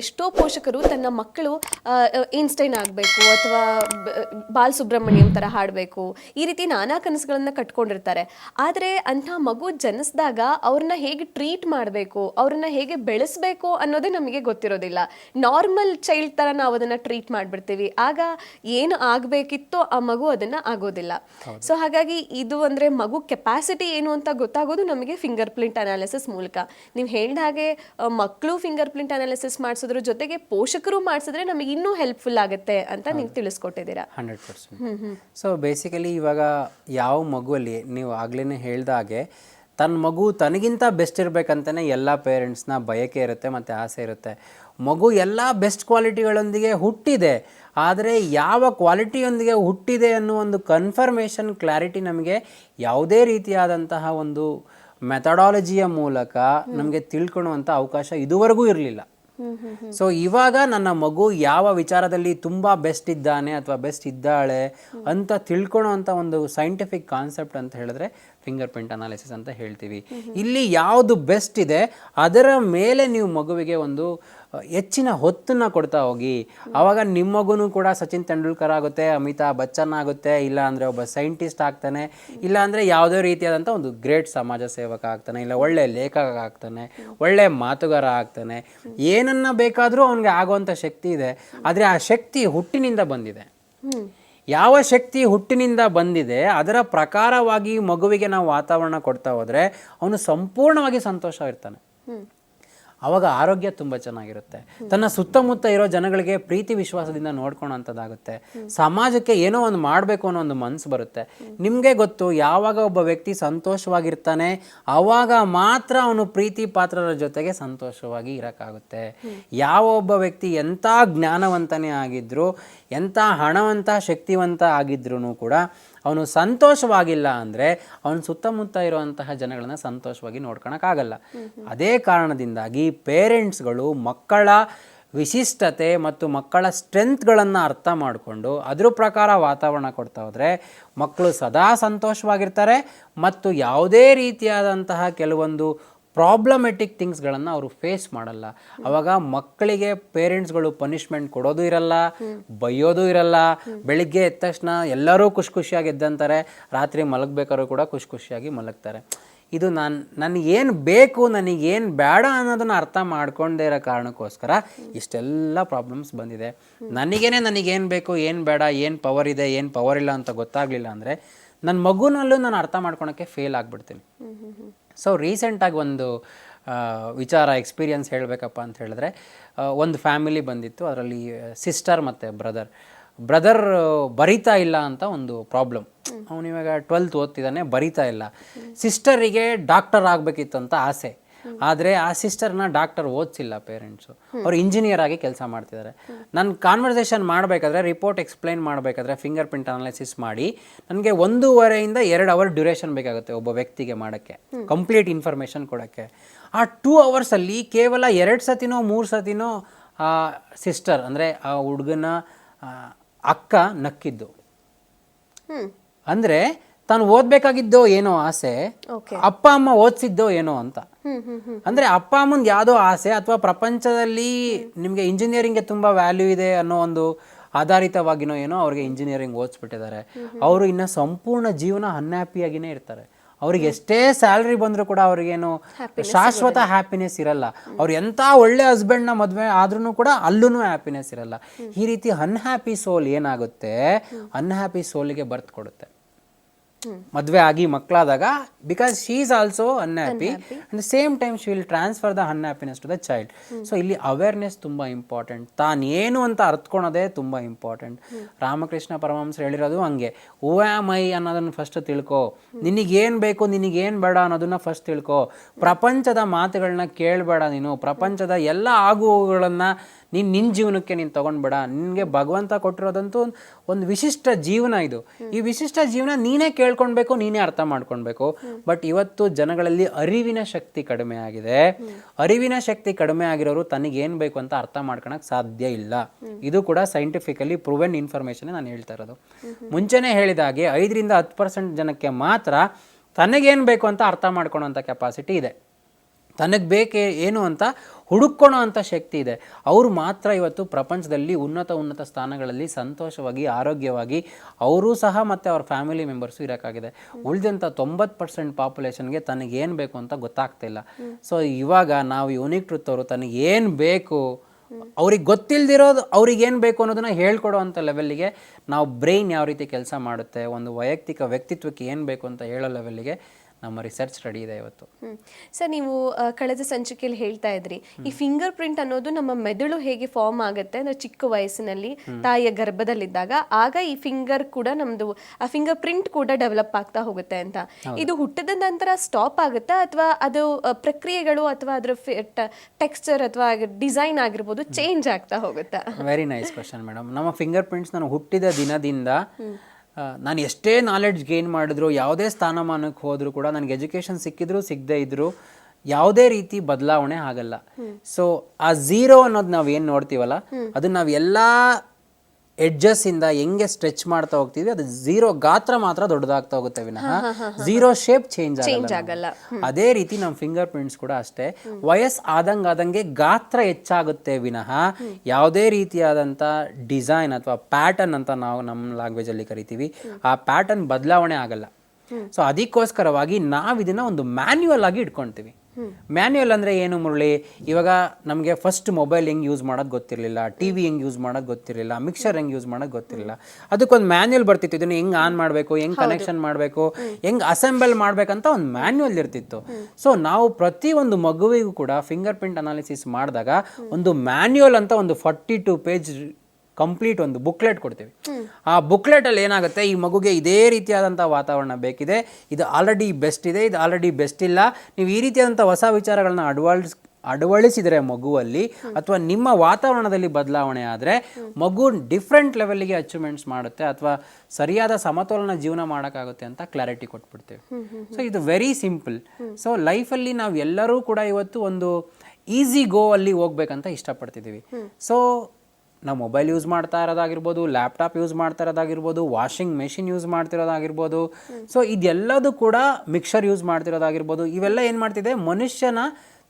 ಎಷ್ಟೋ ಪೋಷಕರು ತನ್ನ ಮಕ್ಕಳು ಇನ್ಸ್ಟೈನ್ ಆಗಬೇಕು ಅಥವಾ ಬಾಲ್ ಸುಬ್ರಹ್ಮಣ್ಯಂ ಥರ ಹಾಡಬೇಕು. ಈ ರೀತಿ ನಾನಾ ಕನಸುಗಳನ್ನು ಕಟ್ಕೊಂಡಿರ್ತಾರೆ. ಆದರೆ ಅಂಥ ಮಗು ಜನಿಸಿದಾಗ ಅವ್ರನ್ನ ಹೇಗೆ ಟ್ರೀಟ್ ಮಾಡಬೇಕು ಅವ್ರನ್ನ ಹೇಗೆ ಬೆಳೆಸಬೇಕು ಅನ್ನೋದೇ ನಮಗೆ ಗೊತ್ತಿರೋದಿಲ್ಲ. ನಾರ್ಮಲ್ ಚೈಲ್ಡ್ ಥರ ನಾವು ಅದನ್ನು ಟ್ರೀಟ್ ಮಾಡಿಬಿಡ್ತೀವಿ. ಆಗ ಏನು ಆಗಬೇಕಿತ್ತು ಆ ಮಗು ಅದನ್ನು ಆಗೋದಿಲ್ಲ. ಸೊ ಹಾಗಾಗಿ ಇದು ಅಂದರೆ ಮಗು ಕೆಪಾಸಿಟಿ ಏನು ಅಂತ ಗೊತ್ತಾಗೋದು ನಮಗೆ ಫಿಂಗರ್ ಪ್ರಿಂಟ್ ಅನಾಲಿಸಿಸ್ ಮೂಲಕ. ನೀವು ಹೇಳಿದ ಹಾಗೆ ಮಕ್ಕಳು ಫಿಂಗರ್ ಪ್ರಿಂಟ್ ಅನಾಲಿಸಿಸ್ ಮಾಡಿಸೋದ್ರ ಜೊತೆಗೆ ಪೋಷಕರು ಮಾಡಿಸಿದ್ರೆ ನಮಗೆ ಇನ್ನೂ ಹೆಲ್ಪ್ಫುಲ್ ಆಗುತ್ತೆ ಅಂತ ನೀವು ತಿಳಿಸ್ಕೊಟ್ಟಿದ್ದೀರಾ. Hundred percent. ಸೊ ಬೇಸಿಕಲಿ ಇವಾಗ ಯಾವ ಮಗುವಲ್ಲಿ ನೀವು ಆಗ್ಲೇ ಹೇಳ್ದ ಹಾಗೆ ತನ್ನ ಮಗು ತನಗಿಂತ ಬೆಸ್ಟ್ ಇರಬೇಕಂತಲೇ ಎಲ್ಲ ಪೇರೆಂಟ್ಸ್ನ ಬಯಕೆ ಇರುತ್ತೆ ಮತ್ತು ಆಸೆ ಇರುತ್ತೆ. ಮಗು ಎಲ್ಲ ಬೆಸ್ಟ್ ಕ್ವಾಲಿಟಿಗಳೊಂದಿಗೆ ಹುಟ್ಟಿದೆ ಆದರೆ ಯಾವ ಕ್ವಾಲಿಟಿಯೊಂದಿಗೆ ಹುಟ್ಟಿದೆ ಅನ್ನೋ ಒಂದು ಕನ್ಫರ್ಮೇಷನ್ ಕ್ಲಾರಿಟಿ ನಮಗೆ ಯಾವುದೇ ರೀತಿಯಾದಂತಹ ಒಂದು ಮೆಥಡಾಲಜಿಯ ಮೂಲಕ ನಮಗೆ ತಿಳ್ಕೊಳ್ಳುವಂಥ ಅವಕಾಶ ಇದುವರೆಗೂ ಇರಲಿಲ್ಲ. ಸೊ ಇವಾಗ ನನ್ನ ಮಗು ಯಾವ ವಿಚಾರದಲ್ಲಿ ತುಂಬ ಬೆಸ್ಟ್ ಇದ್ದಾನೆ ಅಥವಾ ಬೆಸ್ಟ್ ಇದ್ದಾಳೆ ಅಂತ ತಿಳ್ಕೊಳ್ಳೋವಂಥ ಒಂದು ಸೈಂಟಿಫಿಕ್ ಕಾನ್ಸೆಪ್ಟ್ ಅಂತ ಹೇಳಿದ್ರೆ ಫಿಂಗರ್ ಪ್ರಿಂಟ್ ಅನಾಲಿಸಿಸ್ ಅಂತ ಹೇಳ್ತೀವಿ. ಇಲ್ಲಿ ಯಾವುದು ಬೆಸ್ಟ್ ಇದೆ ಅದರ ಮೇಲೆ ನೀವು ಮಗುವಿಗೆ ಒಂದು ಹೆಚ್ಚಿನ ಹೊತ್ತನ್ನು ಕೊಡ್ತಾ ಹೋಗಿ. ಆವಾಗ ನಿಮ್ಮಗೂ ಕೂಡ ಸಚಿನ್ ತೆಂಡೂಲ್ಕರ್ ಆಗುತ್ತೆ ಅಮಿತಾಬ್ ಬಚ್ಚನ್ ಆಗುತ್ತೆ ಇಲ್ಲ ಅಂದರೆ ಒಬ್ಬ ಸೈಂಟಿಸ್ಟ್ ಆಗ್ತಾನೆ ಇಲ್ಲ ಅಂದರೆ ಯಾವುದೇ ರೀತಿಯಾದಂಥ ಒಂದು ಗ್ರೇಟ್ ಸಮಾಜ ಸೇವಕ ಆಗ್ತಾನೆ ಇಲ್ಲ ಒಳ್ಳೆ ಲೇಖಕ ಆಗ್ತಾನೆ ಒಳ್ಳೆ ಮಾತುಗಾರ ಆಗ್ತಾನೆ. ಏನನ್ನು ಬೇಕಾದರೂ ಅವನಿಗೆ ಆಗುವಂಥ ಶಕ್ತಿ ಇದೆ. ಆದರೆ ಆ ಶಕ್ತಿ ಹುಟ್ಟಿನಿಂದ ಬಂದಿದೆ. ಯಾವ ಶಕ್ತಿ ಹುಟ್ಟಿನಿಂದ ಬಂದಿದೆ ಅದರ ಪ್ರಕಾರವಾಗಿ ಮಗುವಿಗೆ ನಾವು ವಾತಾವರಣ ಕೊಡ್ತಾ ಹೋದರೆ ಅವನು ಸಂಪೂರ್ಣವಾಗಿ ಸಂತೋಷ ಇರ್ತಾನೆ. ಅವಾಗ ಆರೋಗ್ಯ ತುಂಬ ಚೆನ್ನಾಗಿರುತ್ತೆ. ತನ್ನ ಸುತ್ತಮುತ್ತ ಇರೋ ಜನಗಳಿಗೆ ಪ್ರೀತಿ ವಿಶ್ವಾಸದಿಂದ ನೋಡ್ಕೊಳೋಂಥದ್ದಾಗುತ್ತೆ. ಸಮಾಜಕ್ಕೆ ಏನೋ ಒಂದು ಮಾಡಬೇಕು ಅನ್ನೋ ಒಂದು ಮನಸ್ಸು ಬರುತ್ತೆ. ನಿಮಗೆ ಗೊತ್ತು, ಯಾವಾಗ ಒಬ್ಬ ವ್ಯಕ್ತಿ ಸಂತೋಷವಾಗಿರ್ತಾನೆ ಆವಾಗ ಮಾತ್ರ ಅವನು ಪ್ರೀತಿ ಪಾತ್ರರ ಜೊತೆಗೆ ಸಂತೋಷವಾಗಿ ಇರೋಕ್ಕಾಗುತ್ತೆ. ಯಾವ ಒಬ್ಬ ವ್ಯಕ್ತಿ ಎಂಥ ಜ್ಞಾನವಂತನೇ ಆಗಿದ್ರು, ಎಂಥ ಹಣವಂತ ಶಕ್ತಿವಂತ ಆಗಿದ್ರೂ ಕೂಡ ಅವನು ಸಂತೋಷವಾಗಿಲ್ಲ ಅಂದರೆ ಅವನ ಸುತ್ತಮುತ್ತ ಇರುವಂತಹ ಜನಗಳನ್ನು ಸಂತೋಷವಾಗಿ ನೋಡ್ಕೊಳಕ್ಕಾಗಲ್ಲ. ಅದೇ ಕಾರಣದಿಂದಾಗಿ ಪೇರೆಂಟ್ಸ್ಗಳು ಮಕ್ಕಳ ವಿಶಿಷ್ಟತೆ ಮತ್ತು ಮಕ್ಕಳ ಸ್ಟ್ರೆಂತ್ಗಳನ್ನು ಅರ್ಥ ಮಾಡಿಕೊಂಡು ಅದ್ರ ಪ್ರಕಾರ ವಾತಾವರಣ ಕೊಡ್ತಾ ಹೋದರೆ ಮಕ್ಕಳು ಸದಾ ಸಂತೋಷವಾಗಿರ್ತಾರೆ ಮತ್ತು ಯಾವುದೇ ರೀತಿಯಾದಂತಹ ಕೆಲವೊಂದು ಪ್ರಾಬ್ಲಮೆಟಿಕ್ ಥಿಂಗ್ಸ್ಗಳನ್ನು ಅವರು ಫೇಸ್ ಮಾಡಲ್ಲ. ಅವಾಗ ಮಕ್ಕಳಿಗೆ ಪೇರೆಂಟ್ಸ್ಗಳು ಪನಿಷ್ಮೆಂಟ್ ಕೊಡೋದು ಇರಲ್ಲ, ಬೈಯೋದು ಇರಲ್ಲ. ಬೆಳಿಗ್ಗೆ ಎದ್ದ ತಕ್ಷಣ ಎಲ್ಲರೂ ಖುಷಿ ಖುಷಿಯಾಗಿ ಎದ್ದಂತಾರೆ. ರಾತ್ರಿ ಮಲಗಬೇಕಾದ್ರೂ ಕೂಡ ಖುಷಿ ಖುಷಿಯಾಗಿ ಮಲಗ್ತಾರೆ. ಇದು ನಾನು, ನನಗೇನು ಬೇಕು, ನನಗೇನು ಬೇಡ ಅನ್ನೋದನ್ನು ಅರ್ಥ ಮಾಡ್ಕೊಂಡೇ ಇರೋ ಕಾರಣಕ್ಕೋಸ್ಕರ ಇಷ್ಟೆಲ್ಲ ಪ್ರಾಬ್ಲಮ್ಸ್ ಬಂದಿದೆ. ನನಗೇನೆ ನನಗೇನು ಬೇಕು, ಏನು ಬೇಡ, ಏನು ಪವರ್ ಇದೆ, ಏನು ಪವರ್ ಇಲ್ಲ ಅಂತ ಗೊತ್ತಾಗಲಿಲ್ಲ ಅಂದರೆ ನನ್ನ ಮಗುನಲ್ಲೂ ನಾನು ಅರ್ಥ ಮಾಡ್ಕೊಳಕ್ಕೆ ಫೇಲ್ ಆಗಿಬಿಡ್ತೀನಿ. ಸೊ ರೀಸೆಂಟಾಗಿ ಒಂದು ವಿಚಾರ ಎಕ್ಸ್ಪೀರಿಯನ್ಸ್ ಹೇಳಬೇಕಪ್ಪ ಅಂತ ಹೇಳಿದ್ರೆ ಒಂದು ಫ್ಯಾಮಿಲಿ ಬಂದಿತ್ತು. ಅದರಲ್ಲಿ ಸಿಸ್ಟರ್ ಮತ್ತು ಬ್ರದರ್ ಬ್ರದರ್ ಬರಿತಾ ಇಲ್ಲ ಅಂತ ಒಂದು ಪ್ರಾಬ್ಲಮ್ ಅವನಿವಾಗ ಇವಾಗ ಟ್ವೆಲ್ತ್ ಓದ್ತಿದ್ದಾನೆ ಬರಿತಾ ಇಲ್ಲ. ಸಿಸ್ಟರಿಗೆ ಡಾಕ್ಟರ್ ಆಗಬೇಕಿತ್ತು ಅಂತ ಆಸೆ. ಆದರೆ ಆ ಸಿಸ್ಟರ್ನ ಡಾಕ್ಟರ್ ಓದಿಸಿಲ್ಲ ಪೇರೆಂಟ್ಸು ಅವ್ರು ಇಂಜಿನಿಯರ್ ಆಗಿ ಕೆಲಸ ಮಾಡ್ತಿದ್ದಾರೆ ನಾನು ಕಾನ್ವರ್ಸೇಷನ್ ಮಾಡಬೇಕಾದ್ರೆ ರಿಪೋರ್ಟ್ ಎಕ್ಸ್ಪ್ಲೈನ್ ಮಾಡಬೇಕಾದ್ರೆ ಫಿಂಗರ್ ಪ್ರಿಂಟ್ ಅನಾಲಿಸಿಸ್ ಮಾಡಿ ನನಗೆ ಒಂದೂವರೆಯಿಂದ ಎರಡು ಅವರ್ ಡ್ಯೂರೇಷನ್ ಬೇಕಾಗುತ್ತೆ ಒಬ್ಬ ವ್ಯಕ್ತಿಗೆ ಮಾಡೋಕ್ಕೆ. ಕಂಪ್ಲೀಟ್ ಇನ್ಫಾರ್ಮೇಷನ್ ಕೊಡೋಕ್ಕೆ. ಆ ಟೂ ಅವರ್ಸಲ್ಲಿ ಕೇವಲ ಎರಡು ಸತಿನೋ ಮೂರು ಸತಿನೋ ಆ ಸಿಸ್ಟರ್ ಅಂದರೆ ಆ ಹುಡುಗನ ಅಕ್ಕ ನಕ್ಕಿದ್ದು. ಅಂದರೆ ತಾನು ಓದ್ಬೇಕಾಗಿದ್ದೋ ಏನೋ ಆಸೆ ಅಪ್ಪ ಅಮ್ಮ ಓದಿಸಿದ್ದೋ ಏನೋ ಅಂತ. ಅಂದ್ರೆ ಅಪ್ಪ ಅಮ್ಮಂದು ಯಾವ್ದೋ ಆಸೆ ಅಥವಾ ಪ್ರಪಂಚದಲ್ಲಿ ನಿಮಗೆ ಇಂಜಿನಿಯರಿಂಗ್ಗೆ ತುಂಬಾ ವ್ಯಾಲ್ಯೂ ಇದೆ ಅನ್ನೋ ಒಂದು ಆಧಾರಿತವಾಗಿನೋ ಏನೋ ಅವ್ರಿಗೆ ಇಂಜಿನಿಯರಿಂಗ್ ಓದಿಸ್ಬಿಟ್ಟಿದ್ದಾರೆ. ಅವರು ಇನ್ನ ಸಂಪೂರ್ಣ ಜೀವನ ಅನ್ಹ್ಯಾಪಿಯಾಗಿನೇ ಇರ್ತಾರೆ. ಅವ್ರಿಗೆ ಎಷ್ಟೇ ಸ್ಯಾಲ್ರಿ ಬಂದರೂ ಕೂಡ ಅವ್ರಿಗೇನು ಶಾಶ್ವತ ಹ್ಯಾಪಿನೆಸ್ ಇರಲ್ಲ. ಅವ್ರು ಎಂಥ ಒಳ್ಳೆ ಹಸ್ಬೆಂಡ್ನ ಮದುವೆ ಆದ್ರೂ ಕೂಡ ಅಲ್ಲೂ ಹ್ಯಾಪಿನೆಸ್ ಇರಲ್ಲ. ಈ ರೀತಿ ಅನ್ಹ್ಯಾಪಿ ಸೋಲ್ ಏನಾಗುತ್ತೆ? ಅನ್ಹ್ಯಾಪಿ ಸೋಲಿಗೆ ಬರ್ತ್ ಕೊಡುತ್ತೆ. ಮದುವೆ ಆಗಿ ಮಕ್ಕಳಾದಾಗ because she is also unhappy and same time she will transfer the unhappiness to the child so ಇಲ್ಲಿ ಅವೇರ್ನೆಸ್ ತುಂಬ ಇಂಪಾರ್ಟೆಂಟ್ ತಾನೇನು ಅಂತ ಅರ್ಥಕೊಳೋದೇ ತುಂಬ ಇಂಪಾರ್ಟೆಂಟ್ ರಾಮಕೃಷ್ಣ ಪರಮಹಂಸರು ಹೇಳಿರೋದು ಹಂಗೆ. ಓ ಆಮ್ ಐ ಅನ್ನೋದನ್ನು ಫಸ್ಟ್ ತಿಳ್ಕೊ. ನಿನಗೇನು ಬೇಕು ನಿನಗೇನು ಬೇಡ ಅನ್ನೋದನ್ನ ಫಸ್ಟ್ ತಿಳ್ಕೊ. ಪ್ರಪಂಚದ ಮಾತುಗಳನ್ನ ಕೇಳಬೇಡ ನೀನು. ಪ್ರಪಂಚದ ಎಲ್ಲ ಆಗುವುಗಳನ್ನು ನೀನು ನಿನ್ನ ಜೀವನಕ್ಕೆ ನೀನು ತೊಗೊಂಡ್ಬೇಡ. ನಿನಗೆ ಭಗವಂತ ಕೊಟ್ಟಿರೋದಂತೂ ಒಂದು ವಿಶಿಷ್ಟ ಜೀವನ ಇದು. ಈ ವಿಶಿಷ್ಟ ಜೀವನ ನೀನೇ ಕೇಳ್ಕೊಳ್ಬೇಕು ನೀನೇ ಅರ್ಥ ಮಾಡ್ಕೊಳ್ಬೇಕು ಬಟ್ ಇವತ್ತು ಜನಗಳಲ್ಲಿ ಅರಿವಿನ ಶಕ್ತಿ ಕಡಿಮೆ ಆಗಿದೆ. ಅರಿವಿನ ಶಕ್ತಿ ಕಡಿಮೆ ಆಗಿರೋರು ತನಗೇನು ಬೇಕು ಅಂತ ಅರ್ಥ ಮಾಡ್ಕೊಳಕ್ಕೆ ಸಾಧ್ಯ ಇಲ್ಲ. ಇದು ಕೂಡ ಸೈಂಟಿಫಿಕಲಿ ಪ್ರೂವೆನ್ ಇನ್ಫಾರ್ಮೇಷನ್ ನಾನು ಹೇಳ್ತಾ ಇರೋದು. ಮುಂಚೆನೇ ಹೇಳಿದ ಹಾಗೆ ಐದರಿಂದ ಹತ್ತು ಪರ್ಸೆಂಟ್ ಜನಕ್ಕೆ ಮಾತ್ರ ತನಗೇನು ಬೇಕು ಅಂತ ಅರ್ಥ ಮಾಡ್ಕೊಳೋಂಥ ಕೆಪಾಸಿಟಿ ಇದೆ. ತನಗೆ ಬೇಕೇ ಏನು ಅಂತ ಹುಡುಕೋಣ ಅಂತ ಶಕ್ತಿ ಇದೆ. ಅವರು ಮಾತ್ರ ಇವತ್ತು ಪ್ರಪಂಚದಲ್ಲಿ ಉನ್ನತ ಉನ್ನತ ಸ್ಥಾನಗಳಲ್ಲಿ ಸಂತೋಷವಾಗಿ, ಆರೋಗ್ಯವಾಗಿ ಅವರೂ ಸಹ ಮತ್ತು ಅವ್ರ ಫ್ಯಾಮಿಲಿ ಮೆಂಬರ್ಸು ಇರೋಕ್ಕಾಗಿದೆ. ಉಳಿದಂಥ ತೊಂಬತ್ತು ಪರ್ಸೆಂಟ್ ಪಾಪ್ಯುಲೇಷನ್ಗೆ ತನಗೇನು ಬೇಕು ಅಂತ ಗೊತ್ತಾಗ್ತಿಲ್ಲ. ಸೊ ಇವಾಗ ನಾವು ಯೂನಿಕ್ ಟ್ರುತ್ ಅವರು ತನಗೇನು ಬೇಕು, ಅವ್ರಿಗೆ ಗೊತ್ತಿಲ್ದಿರೋದು ಅವ್ರಿಗೇನು ಬೇಕು ಅನ್ನೋದನ್ನ ಹೇಳ್ಕೊಡೋ ಅಂಥ ಲೆವೆಲ್ಲಿಗೆ ನಾವು ಬ್ರೈನ್ ಯಾವ ರೀತಿ ಕೆಲಸ ಮಾಡುತ್ತೆ, ಒಂದು ವೈಯಕ್ತಿಕ ವ್ಯಕ್ತಿತ್ವಕ್ಕೆ ಏನು ಬೇಕು ಅಂತ ಹೇಳೋ ಲೆವೆಲ್ಲಿಗೆ ನಮ್ಮ ರಿಸರ್ಚ್ ರೆಡಿ ಇದೆ ಇವತ್ತು. ಸರ್ ನೀವು ಆ, ಕಳೆದ ಸಂಚಿಕೆಯಲ್ಲಿ ಹೇಳ್ತಾ ಇದ್ರಿ. ಈ ಫಿಂಗರ್ ಪ್ರಿಂಟ್ ಅನ್ನೋದು ನಮ್ಮ ಮೆದುಳು ಹೇಗೆ ಫಾರ್ಮ್ ಆಗುತ್ತೆ ಅಂದ್ರೆ ಚಿಕ್ಕ ವಯಸ್ಸಿನಲ್ಲಿ ತಾಯಿಯ ಗರ್ಭದಲ್ಲಿದ್ದಾಗ ಆಗ ಈ ಫಿಂಗರ್ ಕೂಡ ನಮ್ದು ಆ ಫಿಂಗರ್ ಪ್ರಿಂಟ್ ಕೂಡ ಡೆವಲಪ್ ಆಗ್ತಾ ಹೋಗುತ್ತೆ ಅಂತ. ಇದು ಹುಟ್ಟಿದ ನಂತರ ಸ್ಟಾಪ್ ಆಗುತ್ತಾ ಅಥವಾ ಅದು ಆ, ಪ್ರಕ್ರಿಯೆಗಳು ಅಥವಾ ಅದರ ಟೆಕ್ಸ್ಚರ್ ಅಥವಾ ಡಿಸೈನ್ ಆಗಿರ್ಬೋದು ಚೇಂಜ್ ಆಗ್ತಾ ಹೋಗುತ್ತಾ? ವೆರಿ ನೈಸ್ ಕ್ವಶನ್ ಮೇಡಮ್ ನಮ್ಮ ಫಿಂಗರ್ ಪ್ರಿಂಟ್ಸ್ ನಾನು ಹುಟ್ಟಿದ ದಿನದಿಂದ ನಾನು ಎಷ್ಟೇ ನಾಲೆಡ್ಜ್ ಗೇನ್ ಮಾಡಿದ್ರು ಯಾವುದೇ ಸ್ಥಾನಮಾನಕ್ಕೆ ಹೋದರೂ ಕೂಡ ನನಗೆ ಎಜುಕೇಷನ್ ಸಿಕ್ಕಿದ್ರು ಸಿಗದೇ ಇದ್ರು ಯಾವುದೇ ರೀತಿ ಬದಲಾವಣೆ ಆಗಲ್ಲ. ಸೊ ಆ ಝೀರೋ ಅನ್ನೋದು ನಾವು ಏನು ನೋಡ್ತೀವಲ್ಲ ಅದನ್ನ ನಾವು ಎಲ್ಲ ಎಡ್ಜಸ್ ಇಂದ ಹೆಂಗೆ ಸ್ಟ್ರೆಚ್ ಮಾಡ್ತಾ ಹೋಗ್ತೀವಿ ಅದು ಝೀರೋ ಗಾತ್ರ ಮಾತ್ರ ದೊಡ್ಡದಾಗ್ತಾ ಹೋಗುತ್ತೆ ವಿನಃ. ಝೀರೋ ಶೇಪ್ ಚೇಂಜ್ ಆಗಲ್ಲ ಅದೇ ರೀತಿ ನಮ್ಮ ಫಿಂಗರ್ ಪ್ರಿಂಟ್ಸ್ ಕೂಡ ಅಷ್ಟೇ. ವಯಸ್ ಆದಂಗೆ ಆದಂಗೆ ಗಾತ್ರ ಹೆಚ್ಚಾಗುತ್ತೆ ವಿನಃ. ಯಾವುದೇ ರೀತಿಯಾದಂಥ ಡಿಸೈನ್ ಅಥವಾ ಪ್ಯಾಟರ್ನ್ ಅಂತ ನಾವು ನಮ್ಮ ಲ್ಯಾಂಗ್ವೇಜ್ ಅಲ್ಲಿ ಕರಿತೀವಿ ಆ ಪ್ಯಾಟರ್ನ್ ಬದಲಾವಣೆ ಆಗಲ್ಲ. ಸೊ ಅದಕ್ಕೋಸ್ಕರವಾಗಿ ನಾವು ಇದನ್ನ ಒಂದು ಮ್ಯಾನ್ಯುವಲ್ ಆಗಿ ಇಟ್ಕೊಳ್ತೀವಿ. ಮ್ಯಾನ್ಯುವಲ್ ಅಂದ್ರೆ ಏನು ಮುರಳಿ? ಇವಾಗ ನಮಗೆ ಫಸ್ಟ್ ಮೊಬೈಲ್ ಹೆಂಗ್ ಯೂಸ್ ಮಾಡೋದು ಗೊತ್ತಿರಲಿಲ್ಲ ಟಿ ವಿ ಹೆಂಗ್ ಯೂಸ್ ಮಾಡೋದು ಗೊತ್ತಿರಲಿಲ್ಲ ಮಿಕ್ಸರ್ ಹೆಂಗ್ ಯೂಸ್ ಮಾಡೋದು ಗೊತ್ತಿರಲಿಲ್ಲ. ಅದಕ್ಕೊಂದು ಮ್ಯಾನ್ಯುಯಲ್ ಬರ್ತಿತ್ತು ಇದನ್ನು ಹೆಂಗ್ ಆನ್ ಮಾಡಬೇಕು ಹೆಂಗ್ ಕನೆಕ್ಷನ್ ಮಾಡಬೇಕು ಹೆಂಗ್ ಅಸೆಂಬಲ್ ಮಾಡಬೇಕಂತ ಒಂದು ಮ್ಯಾನ್ಯುವಲ್ ಇರ್ತಿತ್ತು. ಸೊ ನಾವು ಪ್ರತಿ ಒಂದು ಮಗುವಿಗೂ ಕೂಡ ಫಿಂಗರ್ ಪ್ರಿಂಟ್ ಅನಾಲಿಸಿಸ್ ಮಾಡಿದಾಗ ಒಂದು ಮ್ಯಾನ್ಯಲ್ ಅಂತ ಒಂದು ಫಾರ್ಟಿ ಟು ಪೇಜ್ ಕಂಪ್ಲೀಟ್ ಒಂದು ಬುಕ್ಲೆಟ್ ಕೊಡ್ತೀವಿ. ಆ ಬುಕ್ಲೆಟಲ್ಲಿ ಏನಾಗುತ್ತೆ ಈ ಮಗುಗೆ ಇದೇ ರೀತಿಯಾದಂಥ ವಾತಾವರಣ ಬೇಕಿದೆ ಇದು ಆಲ್ರೆಡಿ ಬೆಸ್ಟ್ ಇದೆ ಇದು ಆಲ್ರೆಡಿ ಬೆಸ್ಟ್ ಇಲ್ಲ. ನೀವು ಈ ರೀತಿಯಾದಂಥ ಹೊಸ ವಿಚಾರಗಳನ್ನ ಅಡ್ವಾಳ್ಸ್ ಅಡವಳಿಸಿದರೆ ಮಗುವಲ್ಲಿ ಅಥವಾ ನಿಮ್ಮ ವಾತಾವರಣದಲ್ಲಿ ಬದಲಾವಣೆ ಆದರೆ ಮಗು ಡಿಫ್ರೆಂಟ್ ಲೆವೆಲ್ಗೆ ಅಚೀವ್ಮೆಂಟ್ಸ್ ಮಾಡುತ್ತೆ ಅಥವಾ ಸರಿಯಾದ ಸಮತೋಲನ ಜೀವನ ಮಾಡೋಕ್ಕಾಗುತ್ತೆ ಅಂತ ಕ್ಲಾರಿಟಿ ಕೊಟ್ಬಿಡ್ತೀವಿ. ಸೊ ಇದು ವೆರಿ ಸಿಂಪಲ್ ಸೊ ಲೈಫಲ್ಲಿ ನಾವು ಎಲ್ಲರೂ ಕೂಡ ಇವತ್ತು ಒಂದು ಈಸಿ ಗೋ ಅಲ್ಲಿ ಹೋಗ್ಬೇಕಂತ ಇಷ್ಟಪಡ್ತಿದ್ದೀವಿ. ಸೊ ನಾವು ಮೊಬೈಲ್ ಯೂಸ್ ಮಾಡ್ತಾ ಇರೋದಾಗಿರ್ಬೋದು ಲ್ಯಾಪ್ಟಾಪ್ ಯೂಸ್ ಮಾಡ್ತಾ ಇರೋದಾಗಿರ್ಬೋದು ವಾಷಿಂಗ್ ಮೆಷಿನ್ ಯೂಸ್ ಮಾಡ್ತಿರೋದಾಗಿರ್ಬೋದು ಸೊ ಇದೆಲ್ಲದೂ ಕೂಡ ಮಿಕ್ಸರ್ ಯೂಸ್ ಮಾಡ್ತಿರೋದಾಗಿರ್ಬೋದು ಇವೆಲ್ಲ ಏನು ಮಾಡ್ತಿದೆ? ಮನುಷ್ಯನ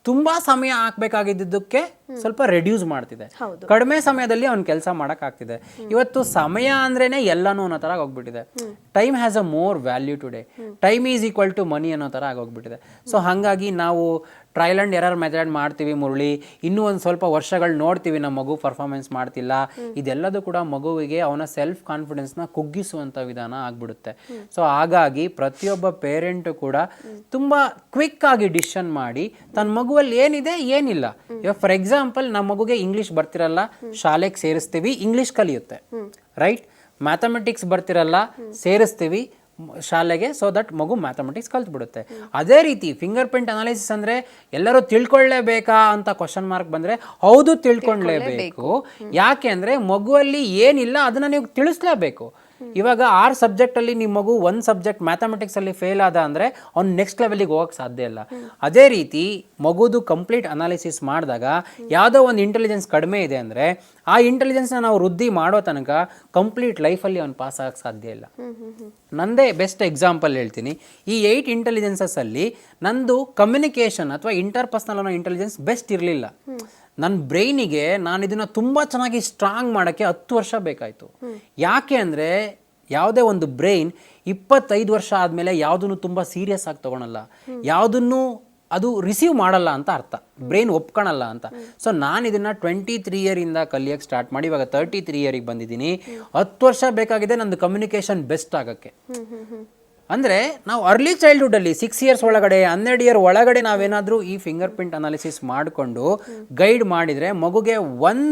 ತುಂಬಾ ಸಮಯ ಹಾಕ್ಬೇಕಾಗಿದ್ದಕ್ಕೆ ಸ್ವಲ್ಪ ರೆಡ್ಯೂಸ್ ಮಾಡ್ತಿದೆ. ಕಡಿಮೆ ಸಮಯದಲ್ಲಿ ಅವ್ನ ಕೆಲಸ ಮಾಡೋಕ್ಕಾಗ್ತಿದೆ. ಇವತ್ತು ಸಮಯ ಅಂದ್ರೇನೆ ಎಲ್ಲಾನು ಅನ್ನೋ ತರ ಆಗೋಗ್ಬಿಟ್ಟಿದೆ. Time has a more value today time is equal to money ಅನ್ನೋ ತರ ಆಗೋಗ್ಬಿಟ್ಟಿದೆ. ಸೊ ಹಾಗಾಗಿ ನಾವು ಟ್ರಯಲ್ ಅಂಡ್ ಎರರ್ ಮೆಥಡ್ ಮಾಡ್ತೀವಿ ಮುರಳಿ. ಇನ್ನೂ ಒಂದು ಸ್ವಲ್ಪ ವರ್ಷಗಳು ನೋಡ್ತೀವಿ ನಮ್ಮ ಮಗು ಪರ್ಫಾರ್ಮೆನ್ಸ್ ಮಾಡ್ತಿಲ್ಲ. ಇದೆಲ್ಲದೂ ಕೂಡ ಮಗುವಿಗೆ ಅವನ ಸೆಲ್ಫ್ ಕಾನ್ಫಿಡೆನ್ಸ್ನ ಕುಗ್ಗಿಸುವಂಥ ವಿಧಾನ ಆಗ್ಬಿಡುತ್ತೆ. ಸೊ ಹಾಗಾಗಿ ಪ್ರತಿಯೊಬ್ಬ ಪೇರೆಂಟು ಕೂಡ ತುಂಬ ಕ್ವಿಕ್ ಆಗಿ ಡಿಸಿಷನ್ ಮಾಡಿ ತನ್ನ ಮಗುವಲ್ಲಿ ಏನಿದೆ ಏನಿಲ್ಲ. ಇವಾಗ ಫಾರ್ ಎಕ್ಸಾಂಪಲ್ ನಮ್ಮ ಮಗುಗೆ ಇಂಗ್ಲೀಷ್ ಬರ್ತಿರಲ್ಲ ಶಾಲೆಗೆ ಸೇರಿಸ್ತೀವಿ ಇಂಗ್ಲೀಷ್ ಕಲಿಯುತ್ತೆ. ರೈಟ್ ಮ್ಯಾಥಮೆಟಿಕ್ಸ್ ಬರ್ತಿರಲ್ಲ ಸೇರಿಸ್ತೀವಿ ಶಾಲೆಗೆ ಸೊ ದಟ್ ಮಗು ಮ್ಯಾಥಮೆಟಿಕ್ಸ್ ಕಲ್ತ್ಬಿಡುತ್ತೆ. ಅದೇ ರೀತಿ ಫಿಂಗರ್ ಪ್ರಿಂಟ್ ಅನಾಲಿಸಿಸ್ ಅಂದ್ರೆ ಎಲ್ಲರೂ ತಿಳ್ಕೊಳ್ಳೇಬೇಕಾ ಅಂತ ಕ್ವಶನ್ ಮಾರ್ಕ್ ಬಂದ್ರೆ ಹೌದು ತಿಳ್ಕೊಳ್ಳೇಬೇಕು. ಯಾಕೆ ಅಂದ್ರೆ ಮಗುವಲ್ಲಿ ಏನಿಲ್ಲ ಅದನ್ನ ನೀವು ತಿಳಿಸ್ಲೇಬೇಕು. ಇವಾಗ ಆರು ಸಬ್ಜೆಕ್ಟಲ್ಲಿ ನಿಮ್ಮ ಮಗು ಒಂದು ಸಬ್ಜೆಕ್ಟ್ ಮ್ಯಾಥಮೆಟಿಕ್ಸ್ ಅಲ್ಲಿ ಫೇಲ್ ಆದ ಅಂದರೆ ಅವ್ನು ನೆಕ್ಸ್ಟ್ ಲೆವೆಲಿಗೆ ಹೋಗೋಕ್ಕೆ ಸಾಧ್ಯ ಇಲ್ಲ. ಅದೇ ರೀತಿ ಮಗುದು ಕಂಪ್ಲೀಟ್ ಅನಾಲಿಸಿಸ್ ಮಾಡಿದಾಗ ಯಾವುದೋ ಒಂದು ಇಂಟೆಲಿಜೆನ್ಸ್ ಕಡಿಮೆ ಇದೆ ಅಂದ್ರೆ ಆ ಇಂಟೆಲಿಜೆನ್ಸ್ನ ನಾವು ವೃದ್ಧಿ ಮಾಡೋ ತನಕ ಕಂಪ್ಲೀಟ್ ಲೈಫಲ್ಲಿ ಅವ್ನು ಪಾಸ್ ಆಗೋಕ್ಕೆ ಸಾಧ್ಯ ಇಲ್ಲ. ನಂದೇ ಬೆಸ್ಟ್ ಎಕ್ಸಾಂಪಲ್ ಹೇಳ್ತೀನಿ. ಈ ಏಯ್ಟ್ ಇಂಟೆಲಿಜೆನ್ಸಸ್ ಅಲ್ಲಿ ನಂದು ಕಮ್ಯುನಿಕೇಷನ್ ಅಥವಾ ಇಂಟರ್ ಪರ್ಸನಲ್ ಅನ್ನೋ ಇಂಟೆಲಿಜೆನ್ಸ್ ಬೆಸ್ಟ್ ಇರಲಿಲ್ಲ. ನನ್ನ ಬ್ರೈನಿಗೆ ನಾನು ಇದನ್ನು ತುಂಬ ಚೆನ್ನಾಗಿ ಸ್ಟ್ರಾಂಗ್ ಮಾಡೋಕ್ಕೆ ಹತ್ತು ವರ್ಷ ಬೇಕಾಯಿತು. ಯಾಕೆ ಅಂದರೆ ಯಾವುದೇ ಒಂದು ಬ್ರೈನ್ ಇಪ್ಪತ್ತೈದು ವರ್ಷ ಆದಮೇಲೆ ಯಾವುದನ್ನು ತುಂಬ ಸೀರಿಯಸ್ ಆಗಿ ತೊಗೊಳಲ್ಲ. ಯಾವುದನ್ನು ಅದು ರಿಸೀವ್ ಮಾಡಲ್ಲ ಅಂತ ಅರ್ಥ. ಬ್ರೈನ್ ಒಪ್ಕೊಳಲ್ಲ ಅಂತ. ಸೊ ನಾನು ಇದನ್ನು ಟ್ವೆಂಟಿ ತ್ರೀ ಇಯರಿಂದ ಕಲಿಯೋಕ್ಕೆ ಸ್ಟಾರ್ಟ್ ಮಾಡಿ, ಇವಾಗ ತರ್ಟಿ ತ್ರೀ ಇಯರಿಗೆ ಬಂದಿದ್ದೀನಿ. ಹತ್ತು ವರ್ಷ ಬೇಕಾಗಿದೆ ನಂದು ಕಮ್ಯುನಿಕೇಷನ್ ಬೆಸ್ಟ್ ಆಗಕ್ಕೆ. ಅಂದ್ರೆ ನಾವು ಅರ್ಲಿ ಚೈಲ್ಡ್ಹುಡ್ಡಲ್ಲಿ ಸಿಕ್ಸ್ ಇಯರ್ಸ್ ಒಳಗಡೆ, ಹನ್ನೆರಡು ಇಯರ್ ಒಳಗಡೆ ನಾವೇನಾದರೂ ಈ ಫಿಂಗರ್ ಪ್ರಿಂಟ್ ಅನಾಲಿಸಿಸ್ ಮಾಡಿಕೊಂಡು ಗೈಡ್ ಮಾಡಿದರೆ ಮಗುಗೆ ಒನ್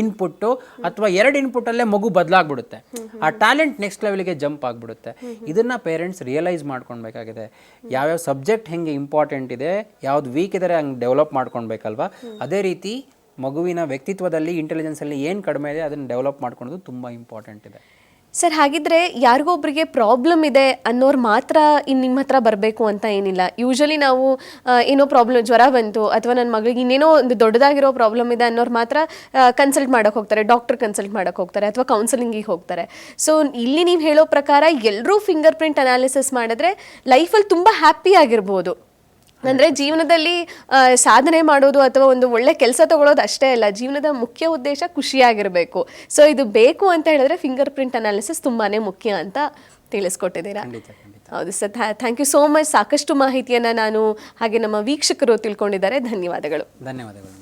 ಇನ್ಪುಟ್ಟು ಅಥವಾ ಎರಡು ಇನ್ಪುಟ್ ಅಲ್ಲೇ ಮಗು ಬದಲಾಗ್ಬಿಡುತ್ತೆ. ಆ ಟ್ಯಾಲೆಂಟ್ ನೆಕ್ಸ್ಟ್ ಲೆವೆಲ್ಗೆ ಜಂಪ್ ಆಗಿಬಿಡುತ್ತೆ. ಇದನ್ನು ಪೇರೆಂಟ್ಸ್ ರಿಯಲೈಸ್ ಮಾಡ್ಕೊಳ್ಬೇಕಾಗಿದೆ. ಯಾವ್ಯಾವ ಸಬ್ಜೆಕ್ಟ್ ಹೆಂಗೆ ಇಂಪಾರ್ಟೆಂಟ್ ಇದೆ, ಯಾವ್ದು ವೀಕ್ ಇದ್ದರೆ ಹಂಗೆ ಡೆವಲಪ್ ಮಾಡ್ಕೊಳ್ಬೇಕಲ್ವಾ? ಅದೇ ರೀತಿ ಮಗುವಿನ ವ್ಯಕ್ತಿತ್ವದಲ್ಲಿ ಇಂಟೆಲಿಜೆನ್ಸಲ್ಲಿ ಏನು ಕಡಿಮೆ ಇದೆ ಅದನ್ನು ಡೆವಲಪ್ ಮಾಡ್ಕೊಳೋದು ತುಂಬ ಇಂಪಾರ್ಟೆಂಟ್ ಇದೆ. ಸರ್, ಹಾಗಿದ್ರೆ ಯಾರಿಗೋ ಒಬ್ಬರಿಗೆ ಪ್ರಾಬ್ಲಮ್ ಇದೆ ಅನ್ನೋರು ಮಾತ್ರ ಇನ್ನು ನಿಮ್ಮ ಹತ್ರ ಬರಬೇಕು ಅಂತ ಏನಿಲ್ಲ. ಯೂಶಲಿ ನಾವು ಏನೋ ಪ್ರಾಬ್ಲಮ್ ಜ್ವರ ಬಂತು ಅಥವಾ ನನ್ನ ಮಗಳಿಗೆ ಇನ್ನೇನೋ ಒಂದು ದೊಡ್ಡದಾಗಿರೋ ಪ್ರಾಬ್ಲಮ್ ಇದೆ ಅನ್ನೋರು ಮಾತ್ರ ಕನ್ಸಲ್ಟ್ ಮಾಡೋಕೆ ಹೋಗ್ತಾರೆ ಡಾಕ್ಟರ್ ಕನ್ಸಲ್ಟ್ ಮಾಡೋಕೆ ಹೋಗ್ತಾರೆ ಅಥವಾ ಕೌನ್ಸಿಲಿಂಗಿಗೆ ಹೋಗ್ತಾರೆ. ಸೊ ಇಲ್ಲಿ ನೀವು ಹೇಳೋ ಪ್ರಕಾರ ಎಲ್ಲರೂ ಫಿಂಗರ್ ಪ್ರಿಂಟ್ ಅನಾಲಿಸಿಸ್ ಮಾಡಿದ್ರೆ ಲೈಫಲ್ಲಿ ತುಂಬ ಹ್ಯಾಪಿ ಆಗಿರ್ಬೋದು. ಅಂದ್ರೆ ಜೀವನದಲ್ಲಿ ಸಾಧನೆ ಮಾಡೋದು ಅಥವಾ ಒಂದು ಒಳ್ಳೆ ಕೆಲಸ ತಗೊಳ್ಳೋದು ಅಷ್ಟೇ ಅಲ್ಲ ಜೀವನದ ಮುಖ್ಯ ಉದ್ದೇಶ ಖುಷಿಯಾಗಿರಬೇಕು. ಸೊ ಇದು ಬೇಕು ಅಂತ ಹೇಳಿದ್ರೆ ಫಿಂಗರ್ ಪ್ರಿಂಟ್ ಅನಾಲಿಸಿಸ್ ತುಂಬಾನೇ ಮುಖ್ಯ ಅಂತ ತಿಳಿಸ್ಕೊಟ್ಟಿದ್ದೀರಾ. ಹೌದು sir. Thank you so much ಸಾಕಷ್ಟು ಮಾಹಿತಿಯನ್ನ ನಾನು ಹಾಗೆ ನಮ್ಮ ವೀಕ್ಷಕರು ತಿಳ್ಕೊಂಡಿದ್ದಾರೆ. ಧನ್ಯವಾದಗಳು. ಧನ್ಯವಾದಗಳು.